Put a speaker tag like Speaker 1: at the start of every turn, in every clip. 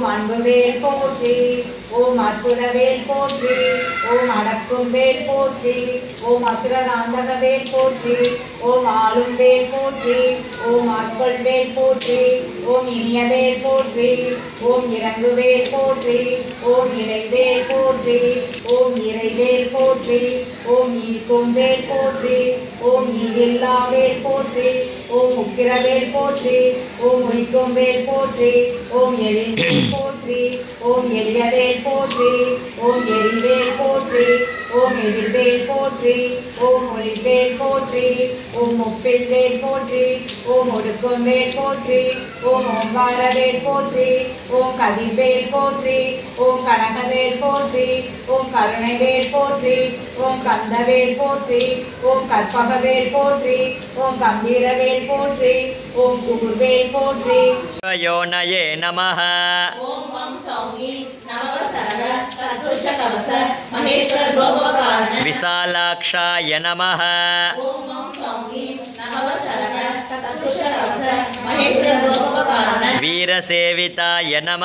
Speaker 1: ஓம் அன்பு வேல் போற்றி ஓம் அற்புத வேல் போற்றி ஓம் அடக்கும் வேல் போற்றி ஓம் அசுரநாந்தக வேல் போற்றி ஓம் ஆளும் வேல் போற்றி ஓம் ஆட்கொள் வேல் போற்றி ஓம் இனிய வேல் போற்றி ஓம் இறங்கு வேல் போற்றி ஓம் இறைவேல் போற்றி ஓம் இறைவேல் போற்றி ஓம் ஈர்க்கும் வேல் போற்றி ஓம் ஈரில்லா வேல் போற்றி ஓம் உக்கிரவேல் போற்றி ஓம் உயிக்கும் வேல் போற்றி ஓம் எழில் போற்றி ஓம் எளியவேல் போற்றி ஓம் எரிவேல் போற்றி ஓம் எதிர்வேல் போற்றி ஓம் ஒளிவேல் போற்றி ஓம் முப்பில் வேல் போற்றி ஓம் ஒடுக்கும் வேல் போற்றி ஓம் ஓங்காரவேல் போற்றி ஓம் கதிர்வேல் போற்றி ஓம் கனகவேல் போற்றி ஓம் கருணைவேல் போற்றி ஓம் கந்தவேல் போற்றி ஓம் கற்பகவேல் போற்றி ஓம் கம்பீரவேல் போற்றி ஓம் குகுர்வேல் போற்றி
Speaker 2: யோனயே நமः
Speaker 3: ஓம் சௌமி நமவ சரக தத்புருஷ கவச மகேஸ்வர
Speaker 2: விசாலாட்சாய நம வீரசேவிதாய நம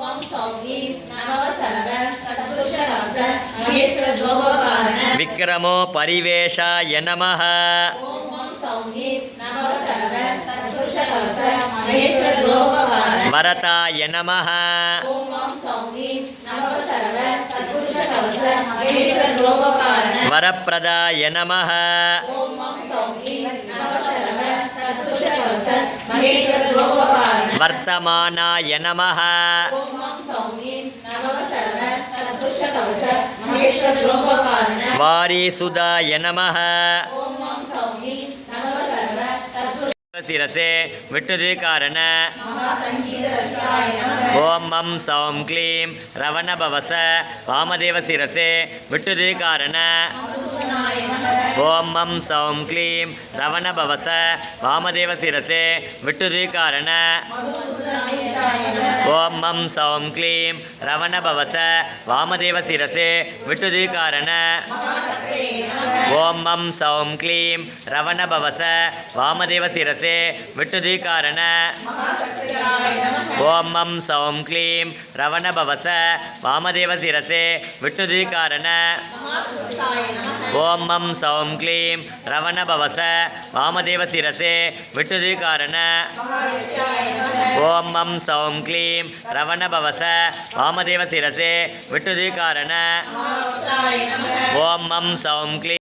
Speaker 3: விக்கிரமோ பரிவேஷாய நம வரதாய நம தத்புருஷ கவச மகேஸ்வர கோபகாரண
Speaker 2: விக்ரமோ பரிவேஷாய நமः
Speaker 3: ஓம் மம் சௌமி நமவ சரக தத்புருஷ கவச மகேஸ்வர கோபகாரண
Speaker 2: வரதாய நமः
Speaker 3: ஓம் மம் சௌமி நமவ சரக தத்புருஷ கவச மகேஸ்வர கோபகாரண
Speaker 2: வரப்பிரதாய நமः
Speaker 3: ஓம் மம் சௌமி
Speaker 2: சிரசே
Speaker 3: விட்டுது காரண.
Speaker 2: ஓம் மம் சௌம் க்ளீம் ரவணபவச. வாமதேவ சிரசே
Speaker 3: விட்டுது காரண.
Speaker 2: ஓம் மம் சௌம் க்ளீம் ரவணபவச. வாமதேவ சிரசே
Speaker 3: விட்டுது காரண.
Speaker 2: ஓம் மம் சௌம் க்ளீம் ரவணபவச வாமதேவ சிரசே விட்டுதுகாரண ஓம் மம் சௌம் க்ளீம் ரவணபவச வாமதேவ சிரசே விட்டுதுகாரண ஓம் மம் சௌம் க்ளீம் ரவணபவச வாமதேவ சிரசே விட்டுதுகாரண ஓம் மம் சௌம் க்ளீம் ரவணபவச வாமதேவ சிரசே விட்டுதுகாரண.
Speaker 3: மகாவித்யாய
Speaker 2: ஓம் மம் சௌம் க்ளீம் ரவணபவச வாமதேவ சிரசே விட்டுதுகாரண.
Speaker 3: மகாவக்தாய
Speaker 2: ஓம் மம் சௌம் க்ளீம்